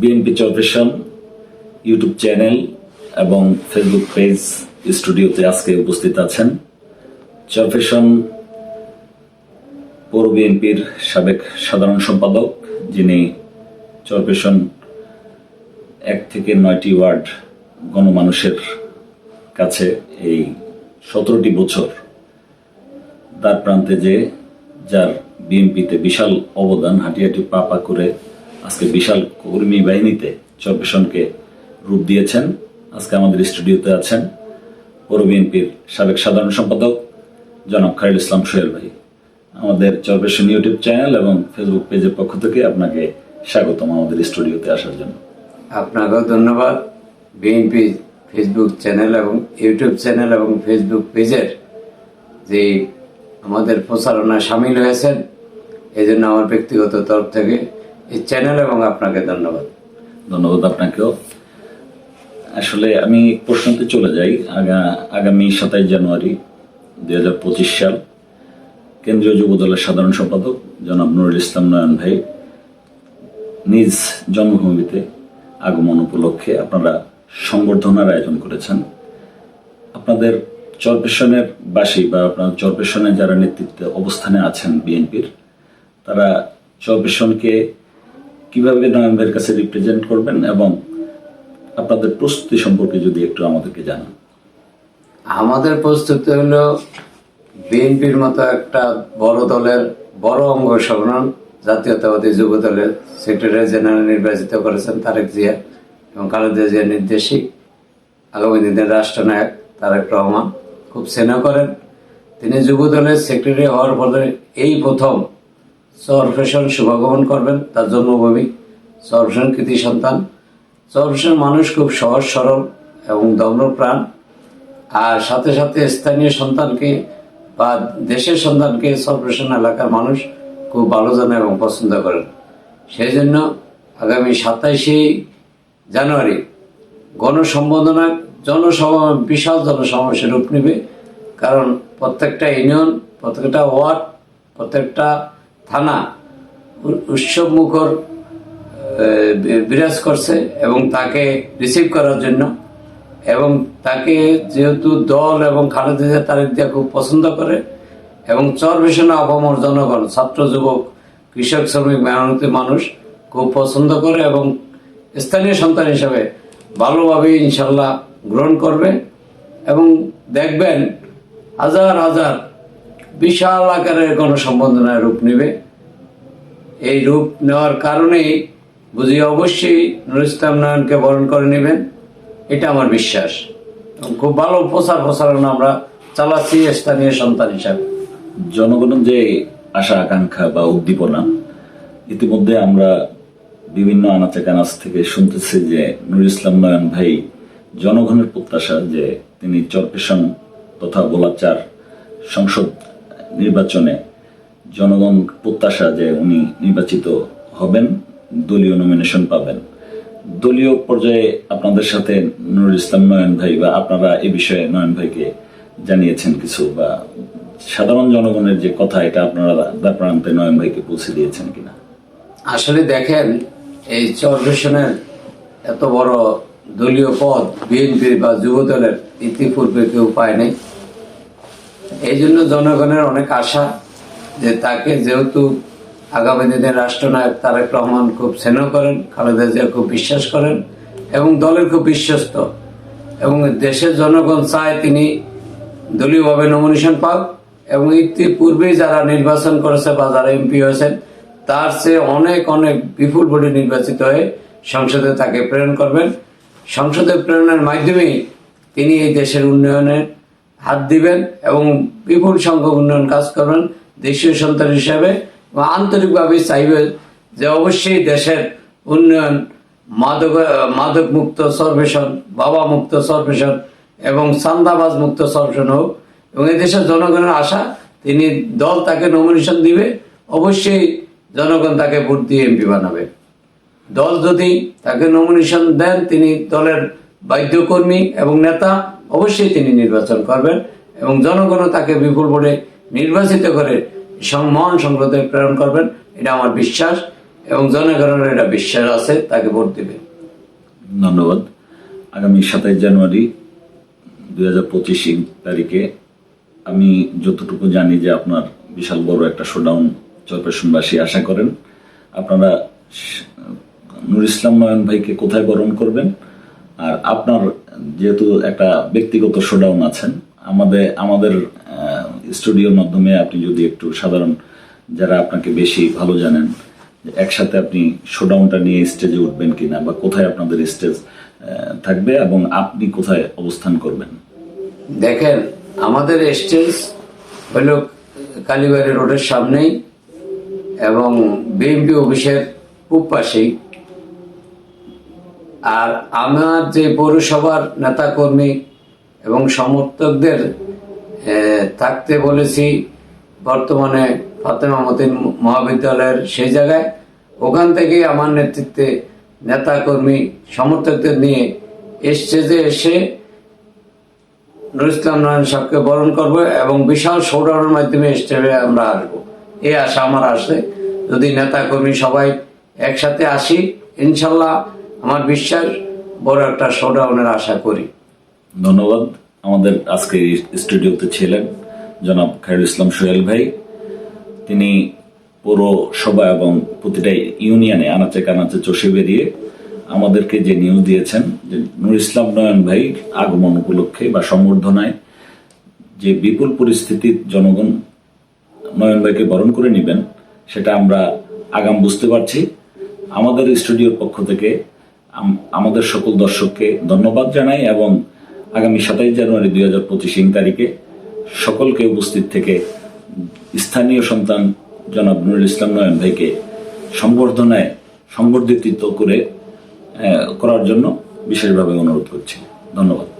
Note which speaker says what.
Speaker 1: BNP চরপেশন YouTube channel এবং Facebook page স্টুডিওতে আজকে উপস্থিত আছেন। চরপেশন পৌর বিএনপির সাবেক সাধারণ সম্পাদক, যিনি চরপেশন এক থেকে নয়টি ওয়ার্ড গণমানুষের কাছে এই সতেরোটি বছর দ্বার প্রান্তে যে, যার বিএনপিতে বিশাল অবদান হাঁটি হাঁটি পা পা করে আজকে বিশাল কর্মী বাহিনীতে চব্বিশনকে রূপ দিয়েছেন। আজকে আমাদের স্টুডিওতে আছেন পৌর বিএনপির সাবেক সাধারণ সম্পাদক জনাব খালিল ইসলাম সোহেল ভাই। আমাদের চরপেশন ইউটিউব চ্যানেল এবং ফেসবুক পেজের পক্ষ থেকে আপনাকে স্বাগতম আমাদের স্টুডিওতে আসার জন্য।
Speaker 2: আপনাকেও ধন্যবাদ। বিএনপি ফেসবুক চ্যানেল এবং ইউটিউব চ্যানেল এবং ফেসবুক পেজের যে আমাদের প্রচারণায় সামিল হয়েছেন এই জন্য আমার ব্যক্তিগত তরফ থেকে এই চ্যানেল এবং আপনাকে ধন্যবাদ।
Speaker 1: ধন্যবাদ আপনাকেও। আসলে আমি প্রশ্নতে চলে যাই। আগা, আগামী সাতাইশ জানুয়ারি দুই হাজার পঁচিশ সাল কেন্দ্রীয় যুব দলের সাধারণ সম্পাদক জনাব নুরুল ইসলাম নয়ন ভাই নিজ জন্মভূমিতে আগমন উপলক্ষে আপনারা সংবর্ধনার আয়োজন করেছেন। আপনাদের চরপেশনের বাসী বা আপনার চরপেশনে যারা নেতৃত্বে অবস্থানে আছেন বিএনপির, তারা চরপেশনকে কীভাবে নয়নদের কাছে রিপ্রেজেন্ট করবেন এবং আপনাদের প্রস্তুতি সম্পর্কে যদি একটু আমাদেরকে জানান।
Speaker 2: আমাদের প্রস্তুতি হলো বিএনপির মতো একটা বড় দলের বড় অঙ্গ সংগ্রাম, জাতীয়তাবাদী যুব দলের সেক্রেটারি জেনারেল নির্বাচিত করেছেন তারেক জিয়া এবং খালেদা জিয়ার নির্দেশিক, আগামী দিনের রাষ্ট্রনায়ক তারেক রহমান। খুব স্নেহ করেন। তিনি যুব দলের সেক্রেটারি হওয়ার ফলে এই প্রথম সরফেশন শুভাগমন করবেন তার জন্মভূমি সরফেশন কৃতি সন্তান সরফেশন মানুষ খুব সহজ সরল এবং দম্রপ্রাণ আর সাথে সাথে স্থানীয় সন্তানকে বা দেশের সন্তানকে সরপরেশন এলাকার মানুষ খুব ভালো জানে এবং পছন্দ করেন সেই জন্য আগামী সাতাইশে জানুয়ারি গণসম্বোধনা জনসভা বিশাল জনসমাবেশের রূপ নেবে কারণ প্রত্যেকটা ইউনিয়ন প্রত্যেকটা ওয়ার্ড প্রত্যেকটা থানা উ- উৎসব মুখর বিরাজ করছে এবং তাকে রিসিভ করার জন্য। এবং তাকে যেহেতু দল এবং খালেদা তারেক দিয়া খুব পছন্দ করে এবং চর ভীষণে অপমর জনগণ, ছাত্র, যুবক, কৃষক, শ্রমিক, মেহনতি মানুষ খুব পছন্দ করে এবং স্থানীয় সন্তান হিসাবে ভালোভাবে ইনশাল্লাহ গ্রহণ করবে এবং দেখবেন হাজার হাজার বিশাল আকারের গণসম্বর্ধনায় রূপ নেবে। এই রূপ নেওয়ার কারণেই বুঝি অবশ্যই নুর ইসলাম নয়নকে বরণ করে নেবেন। এটা আমার বিশ্বাস। খুব ভালো প্রচার প্রসারণা আমরা চালাচ্ছি স্থানীয় সন্তান হিসাবে।
Speaker 1: জনগণের যে আশা, আকাঙ্ক্ষা বা উদ্দীপনা, ইতিমধ্যে আমরা বিভিন্ন আনাচে কানাচ থেকে শুনতেছি যে নুর ইসলাম নয়ন ভাই জনগণের প্রত্যাশা যে তিনি চরপেশন তথা গোলাচার সংসদ নির্বাচনে জনগণ প্রত্যাশা যে উনি নির্বাচিত হবেন, দলীয় নমিনেশন পাবেন। দলীয় পর্যায়ে আপনাদের সাথে নুরুল ইসলাম নয়ন ভাই বা আপনারা এ বিষয়ে নয়ন ভাইকে জানিয়েছেন কিছু বা সাধারণ জনগণের যে কথা, এটা আপনারা দ্বার প্রান্তে নয়ন ভাইকে পৌঁছে দিয়েছেন কিনা?
Speaker 2: আসলে দেখেন, এই চরভেশনের এত বড় দলীয় পদ, বিএনপির বা যুব দলের ইতিপূর্বে কেউ পায় নাই। এই জন্য জনগণের অনেক আশা যে তাকে যেহেতু আগামী দিনের রাষ্ট্রনায়ক তারেক রহমান খুব স্নেহ করেন, খালেদা জিয়া খুব বিশ্বাস করেন এবং দলের খুব বিশ্বস্ত। এবং দেশের জনগণ চায় তিনি দলীয়ভাবে নমিনেশন পাক এবং ইতিপূর্বে যারা নির্বাচন করেছে বা যারা এমপি হয়েছেন, তার চেয়ে অনেক অনেক বিপুল ভোটে নির্বাচিত হয়ে সংসদে তাকে প্রেরণ করবেন। সংসদে প্রেরণের মাধ্যমেই তিনি এই দেশের উন্নয়নে হাত দিবেন এবং বিপুল সংখ্যক উন্নয়ন কাজ করবেন দেশীয় সন্তান হিসাবে এবং আন্তরিকভাবে চাইবে যে অবশ্যই দেশের উন্নয়ন, মাদক মাদক মুক্ত সর্বেশন বাবা মুক্ত সর্বেশন এবং সান্দাবাজ মুক্ত সর্বেশন হোক এবং এই দেশের জনগণের আশা, তিনি দল তাকে নমিনেশন দিবে, অবশ্যই জনগণ তাকে ভোট দিয়ে এমপি বানাবে। দল যদি তাকে নমিনেশন দেন, তিনি দলের বাধ্যকর্মী এবং নেতা অবশ্যই তিনি নির্বাচন করবেন এবং জনগণও তাকে বিপুল ভোটে নির্বাচিত করে সং- মহান সংসদে প্রেরণ করবেন, এটা আমার বিশ্বাস এবং জনগণের এটা বিশ্বাস আছে, তাকে ভোট দেবে।
Speaker 1: ধন্যবাদ। আগামী সাতাইশ জানুয়ারি দুই হাজার পঁচিশ তারিখে আমি যতটুকু জানি যে আপনার বিশাল বড় একটা শোডাউন চরপেশনবাসী আশা করেন। আপনারা নুর ইসলাম নয়ন ভাইকে কোথায় বরণ করবেন? আর আপনার যেহেতু একটা ব্যক্তিগত শোডাউন আছেন, আমাদের আমাদের স্টুডিওর মাধ্যমে আপনি যদি একটু সাধারণ যারা আপনাকে বেশি ভালো জানেন একসাথে আপনি শোডাউনটা নিয়ে স্টেজে উঠবেন কিনা বা কোথায় আপনাদের স্টেজ থাকবে এবং আপনি কোথায় অবস্থান করবেন?
Speaker 2: দেখেন, আমাদের স্টেজ হইল কালীবাড়ি রোডের সামনেই এবং বিএমপি অফিসের খুব পাশেই। আর আমার যে পৌরসভার নেতাকর্মী এবং সমর্থকদের থাকতে বলেছি বর্তমানে ফাতেমা মতিন মহাবিদ্যালয়ের সেই জায়গায়, ওখান থেকে আমার নেতৃত্বে নেতাকর্মী, সমর্থকদের নিয়ে এসছে যে এসে নুর ইসলাম নারায়ণ সাহেবকে বরণ করব এবং বিশাল শোডাউনের মাধ্যমে স্টেজে আমরা আসব এ আশা আমার আসে যদি নেতা কর্মী সবাই একসাথে আসি, ইনশাল্লাহ আমার বিশ্বাস বড় একটা শোডাউনের আশা করি।
Speaker 1: ধন্যবাদ। আমাদের আজকে স্টুডিওতে ছিলেন জনাব খায়রুল ইসলাম সোহেল ভাই। তিনি পৌরসভা এবং প্রতিটা ইউনিয়নে আনাচে কানাচে চষে বেরিয়ে আমাদেরকে যে নিউজ দিয়েছেন, যে নুর ইসলাম নয়ন ভাই আগমন উপলক্ষে বা সম্বর্ধনায় যে বিপুল পরিস্থিতির জনগণ নয়ন ভাইকে বরণ করে নেবেন, সেটা আমরা আগাম বুঝতে পারছি। আমাদের স্টুডিওর পক্ষ থেকে আমাদের সকল দর্শককে ধন্যবাদ জানাই এবং আগামী সাতাইশ জানুয়ারি দুই হাজার পঁচিশ তারিখে সকলকে উপস্থিত থেকে স্থানীয় সন্তান জনাব নুরুল ইসলাম নয়ন ভাইকে সংবর্ধনায় সংবর্ধিত করে করার জন্য বিশেষভাবে অনুরোধ করছি। ধন্যবাদ।